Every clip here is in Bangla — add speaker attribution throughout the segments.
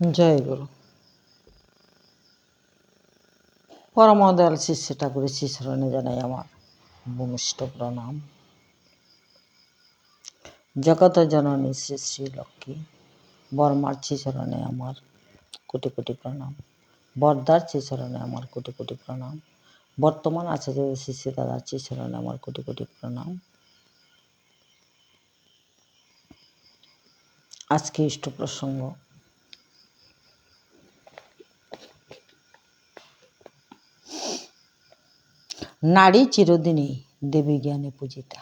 Speaker 1: জয় গুরু। পরমদয়াল শিষ্য ঠাকুরের শিশরণে জানাই আমার ভূমিষ্ঠ প্রণাম। জগত জননী শ্রী শ্রী লক্ষ্মী, বর্মার শিশরণে আমার কোটি কোটি প্রণাম। বর্দার শিশরণে আমার কোটি কোটি প্রণাম। বর্তমান আছে যে শিষ্য দাদার শিশরণে আমার কোটি কোটি প্রণাম। আজকে ইষ্ট প্রসঙ্গ নারী চিরদিনই দেবী জ্ঞানে পূজিতা।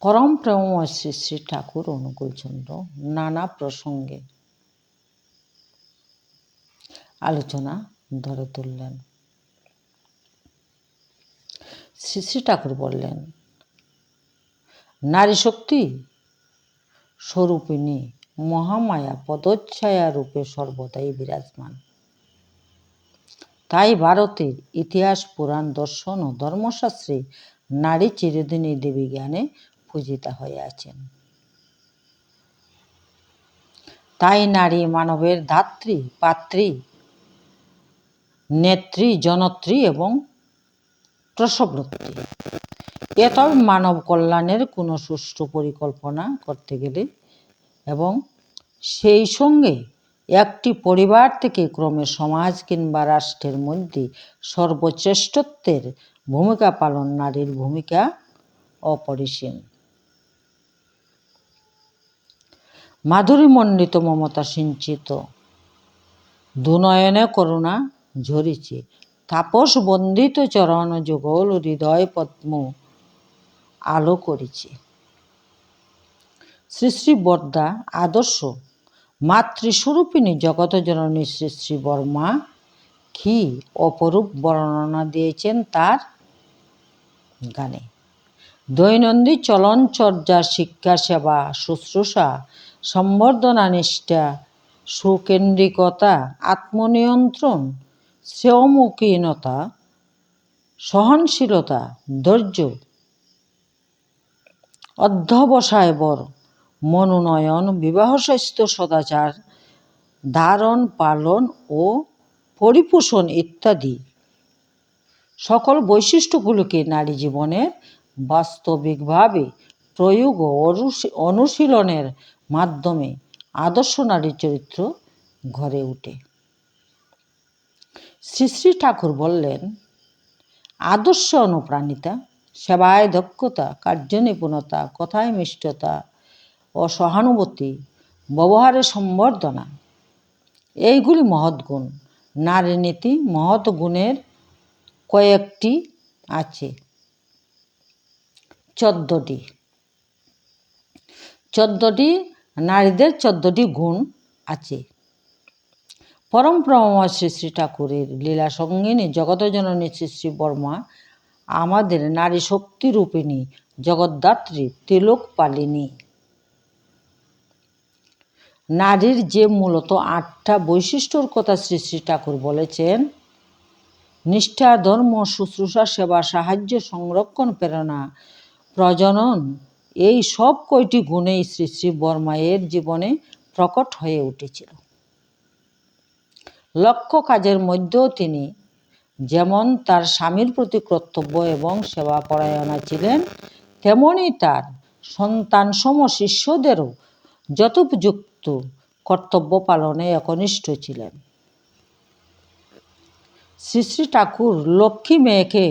Speaker 1: পরম প্রেমময় শ্রী শ্রী ঠাকুর অনুকূলচন্দ্র নানা প্রসঙ্গে আলোচনা ধরে তুললেন। শ্রী শ্রী ঠাকুর বললেন, নারী শক্তি স্বরূপিণী মহামায়া পদচ্ছায়া রূপে সর্বদাই বিরাজমান। তাই ভারতের ইতিহাস, পুরাণ, দর্শন ও ধর্মশাস্ত্রে নারী চিরদিনই দেবী জ্ঞানে পূজিতা হয়ে আছেন। তাই নারী মানবের ধাত্রী, পাত্রী, নেত্রী, জনত্রী এবং প্রসবরত্রী এ তবে মানব কল্যাণের কোনো সুষ্ঠু পরিকল্পনা করতে গেলে এবং সেই সঙ্গে একটি পরিবার থেকে ক্রমে সমাজ কিংবা রাষ্ট্রের মধ্যে সর্বশ্রেষ্ঠত্বের ভূমিকা পালন, নারীর ভূমিকা অপরিসীম। মাধুরীমণ্ডিত মমতা সিঞ্চিত। দুনয়নে করুণা ঝরিছে। তাপস বন্দিত চরণ যুগল হৃদয় পদ্ম আলো করেছে। শ্রী শ্রী বর্দা আদর্শ মাতৃস্বরূপিণী জগত জননী শ্রী শ্রী বর্মা কি অপরূপ বর্ণনা দিয়েছেন তার গানে। দৈনন্দিন চলনচর্যা, শিক্ষা সেবা, শুশ্রূষা, সম্বর্ধনা নিষ্ঠা, সুকেন্দ্রিকতা, আত্মনিয়ন্ত্রণ, শ্রেয়মুখীনতা, সহনশীলতা, ধৈর্য, অধ্যবসায় বর মনোনয়ন বিবাহ স্বাস্থ্য সদাচার, ধারণ, পালন ও পরিপোষণ ইত্যাদি। সকল বৈশিষ্ট্যগুলোকে নারী জীবনের বাস্তবিকভাবে প্রয়োগ ও অনুশীলনের মাধ্যমে আদর্শ নারী চরিত্র ঘরে উঠে শ্রী শ্রী ঠাকুর বললেন, আদর্শ অনুপ্রাণিতা, সেবায় দক্ষতা কার্যনিপুণতা কথায় মিষ্টতা ও সহানুভূতি ব্যবহারে সম্বর্ধনা। এইগুলি মহৎ গুণ। নারী নীতি মহৎ গুণের কয়েকটি আছে। চোদ্দটি। চোদ্দটি, নারীদের চোদ্দটি গুণ আছে। পরম প্রময় শ্রী শ্রী ঠাকুরের লীলা সঙ্গিনী জগতজননী শ্রী শ্রী বর্মা আমাদের নারী শক্তি রূপিণী জগদ্ধাত্রী তিলক পালিনী নারীর যে মূলত আটটা বৈশিষ্ট্যর কথা শ্রী শ্রী ঠাকুর বলেছেন, নিষ্ঠা, ধর্ম, শুশ্রূষা, সেবা, সাহায্য, সংরক্ষণ, প্রেরণা, প্রজনন, এই সব কয়টি গুণেই শ্রী শ্রী বর্মায়ের জীবনে প্রকট হয়ে উঠেছিল। লক্ষ্য কাজের মধ্যেও তিনি যেমন তার স্বামীর প্রতি কর্তব্য এবং সেবা পরায়ণা ছিলেন তেমনই তার সন্তানসম শিষ্যদেরও যথোপযুক্ত কর্তব্য পালনে একনিষ্ঠ ছিলেন। শ্রী শ্রী ঠাকুর লক্ষ্মী মেয়েকে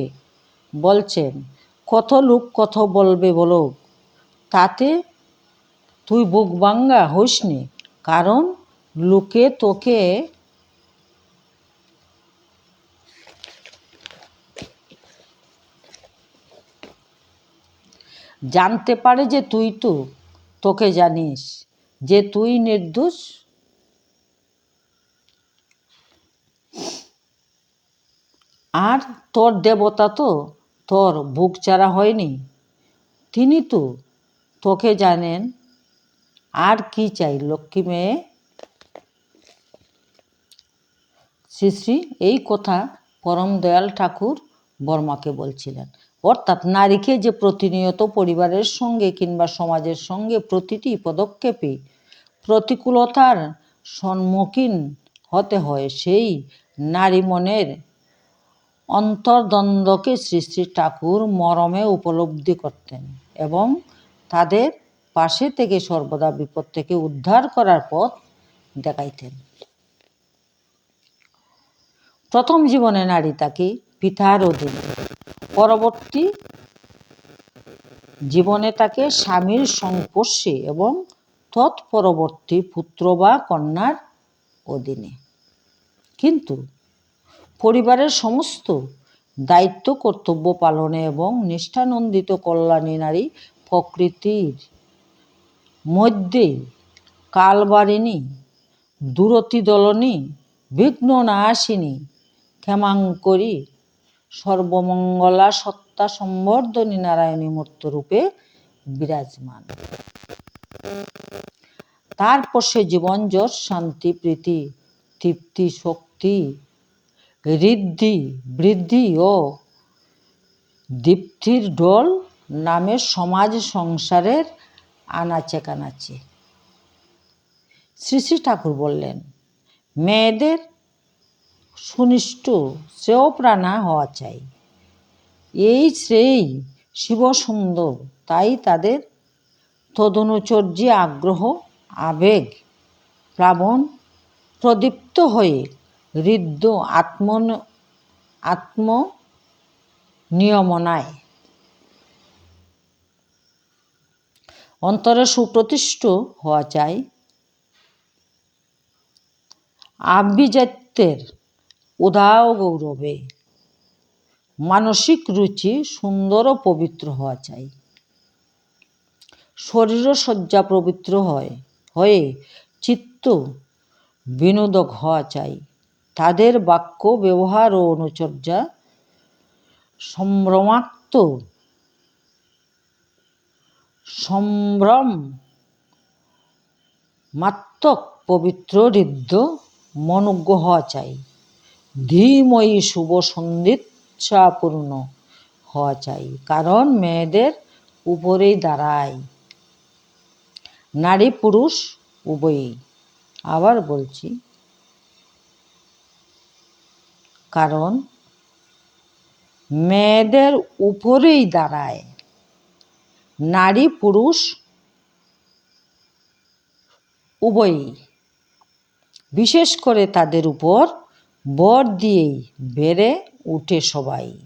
Speaker 1: বলছেন, কত লোক কত বলবে বলো, তাতে তুই বুক বাঙ্গা হইসনি কারণ লোকে তোকে জানতে পারে যে তুই তো তোকে জানিস। যে তুই নির্দোষ। আর তোর দেবতা তো তোর বুক চারা হয়নি। তিনি তো তোকে জানেন। আর কি চাই, লক্ষ্মী মেয়ে? শ্রী শ্রী, এই কথা পরম দয়াল ঠাকুর বর্মাকে বলছিলেন। অর্থাৎ নারীকে যে প্রতিনিয়ত পরিবারের সঙ্গে কিংবা সমাজের সঙ্গে প্রতিটি পদক্ষেপে প্রতিকূলতার সম্মুখীন হতে হয়, সেই নারী মনের অন্তর্দ্বন্দ্বকে শ্রী শ্রী ঠাকুর মরমে উপলব্ধি করতেন এবং তাদের পাশে থেকে সর্বদা বিপদ থেকে উদ্ধার করার পথ দেখাইতেন। প্রথম জীবনে নারী তাকে পিতার অধীন। পরবর্তী জীবনে তাকে স্বামীর সংস্পর্শে এবং তৎপরবর্তী পুত্র বা কন্যার অধীনে। কিন্তু পরিবারের সমস্ত দায়িত্ব, কর্তব্য পালনে এবং নিষ্ঠানন্দিত কল্যাণী নারী প্রকৃতির মধ্যে কালবারিণী বিঘ্ন নাশিনী ক্ষেমাঙ্করী সর্বমঙ্গলা সত্তা সম্বর্ধনী নারায়ণী মূর্তরূপে বিরাজমান। তারপর সে জীবন যশ শান্তি, প্রীতি, তৃপ্তি, শক্তি, ঋদ্ধি, বৃদ্ধি ও দীপ্তির ডোল নামে সমাজ সংসারের আনাচে কানাচে শ্রী শ্রী ঠাকুর বললেন, মেয়েদের সুনিষ্ঠ, শ্রেয়প্রাণা হওয়া চাই। এই শ্রেয়ই শিবসুন্দর, তাই তাদের তদনুচর্যে আগ্রহ, আবেগ, প্লাবন প্রদীপ্ত হয়ে হৃদ্য আত্ম আত্ম নিয়মনায় অন্তরে সুপ্রতিষ্ঠ হওয়া চাই। আভিজাত্যের উদাও গৌরবে। মানসিক রুচি সুন্দর ও পবিত্র হওয়া চাই। শরীর সজ্জা পবিত্র হয়, হয়ে চিত্ত বিনোদক হওয়া চাই। তাদের বাক্য, ব্যবহার ও অনুচর্যা সম্ভ্রমাক্ত সম্ভ্রম মাত্মক পবিত্র, হৃদ্য, মনোজ্ঞ হওয়া চাই। ধীময়ী শুভ সন্ধিচ্ছাপূর্ণ হওয়া চাই, কারণ মেয়েদের উপরেই দাঁড়ায়। নারী পুরুষ উভয়ই। আবার বলছি, কারণ মেয়েদের উপরেই দাঁড়ায়। নারী পুরুষ উভয়ই। বিশেষ করে তাদের উপর বর দিয়েই বেড়ে উঠে সবাই।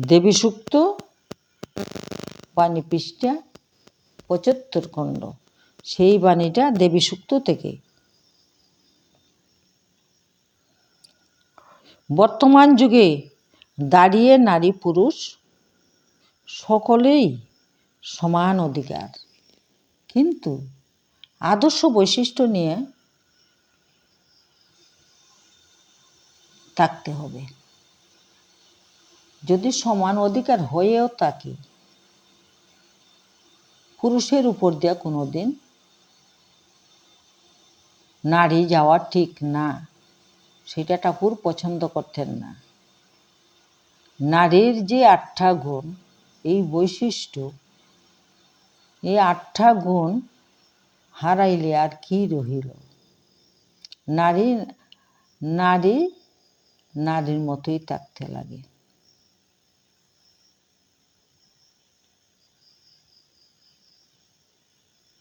Speaker 1: দেবী সুক্ত, বাণী পৃষ্ঠা, পঁচাত্তর খণ্ড। সেই বাণীটা দেবী সুক্ত থেকে। বর্তমান যুগে দাঁড়িয়ে নারী পুরুষ সকলেই সমান অধিকার। কিন্তু আদর্শ বৈশিষ্ট্য নিয়ে থাকতে হবে। যদি সমান অধিকার হয়েও থাকি, পুরুষের উপর দিয়ে কোনো দিন নারী যাওয়া ঠিক না, সেটা ঠাকুর পছন্দ করতেন না। নারীর যে আটটা গুণ, এই বৈশিষ্ট্য, এই আটটা গুণ হারাইলে আর কি রহিল? নারী নারী, নারীর মতোই থাকতে লাগে।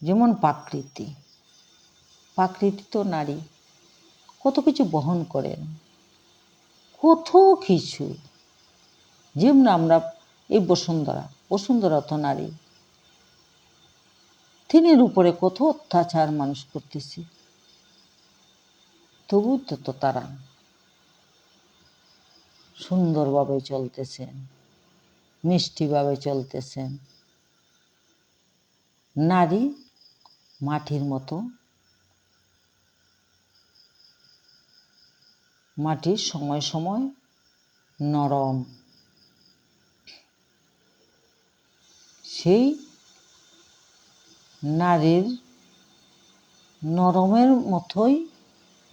Speaker 1: যেমন প্রাকৃতি প্রাকৃতি তো নারী। কত কিছু বহন করেন। কত কিছু। যেমন আমরা, এই বসুন্ধরা বসুন্ধরা তো নারী। তিনের উপরে কত অত্যাচার মানুষ করতেছে। তবু তো তো তারা সুন্দরভাবে চলতেছেন, মিষ্টিভাবে চলতেছেন। নারী মাটির মতো, মাটির সময় সময় নরম। সেই নারীর নরমের মতোই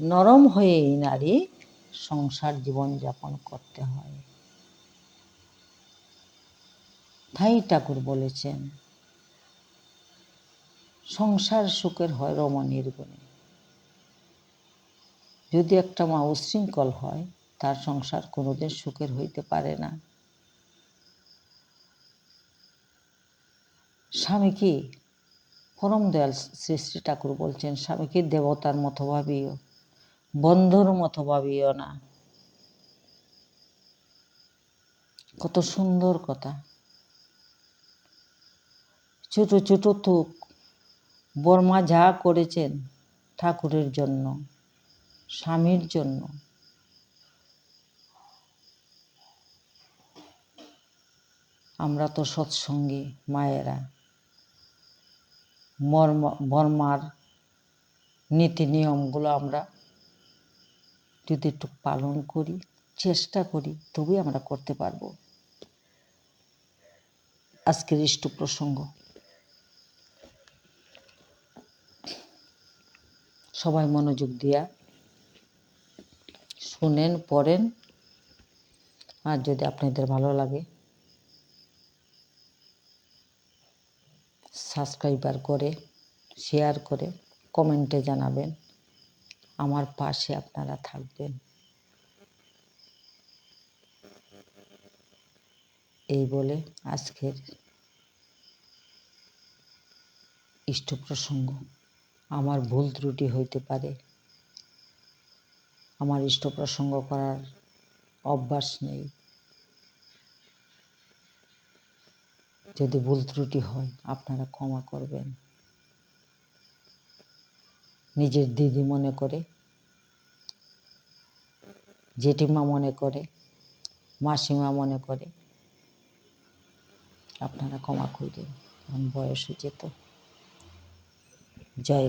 Speaker 1: নরম হয়ে এই নারী সংসার জীবনযাপন করতে হয়। তাই ঠাকুর বলেছেন, সংসার সুখের হয় রমণীর গুণে। যদি একটা মা উশৃঙ্খল হয়, তার সংসার কোনোদিন সুখের হইতে পারে না। স্বামীকে পরম দয়াল শ্রী শ্রী ঠাকুর বলছেন, স্বামীকে দেবতার মতো ভাবিও, বন্ধুর মতো ভাবিও না। কত সুন্দর কথা। ছোট ছোট তুক বর্মা যা করেছেন ঠাকুরের জন্য, স্বামীর জন্য। আমরা তো সৎসঙ্গী, মায়েরা। মর্ম বর্মার নীতি নিয়মগুলো আমরা যদি একটু পালন করি, চেষ্টা করি, তবেই আমরা করতে পারব। আজকের ইষ্ট প্রসঙ্গ। সবাই মনোযোগ দিয়া শুনেন, পড়েন। আর যদি আপনাদের ভালো লাগে সাবস্ক্রাইবার করে শেয়ার করে কমেন্টে জানাবেন। আমার পাশে আপনারা থাকবেন। এই বলে আজকের ইষ্ট প্রসঙ্গ। আমার ভুল ত্রুটি হইতে পারে। আমার ইষ্ট প্রসঙ্গ করার অভ্যাস নেই। যদি ভুল ত্রুটি হয়, আপনারা ক্ষমা করবেন। নিজের দিদি মনে করে, জেঠিমা মনে করে, মাসিমা মনে করে, আপনারা ক্ষমা করবেন বয়স হয়েছে তো। জয়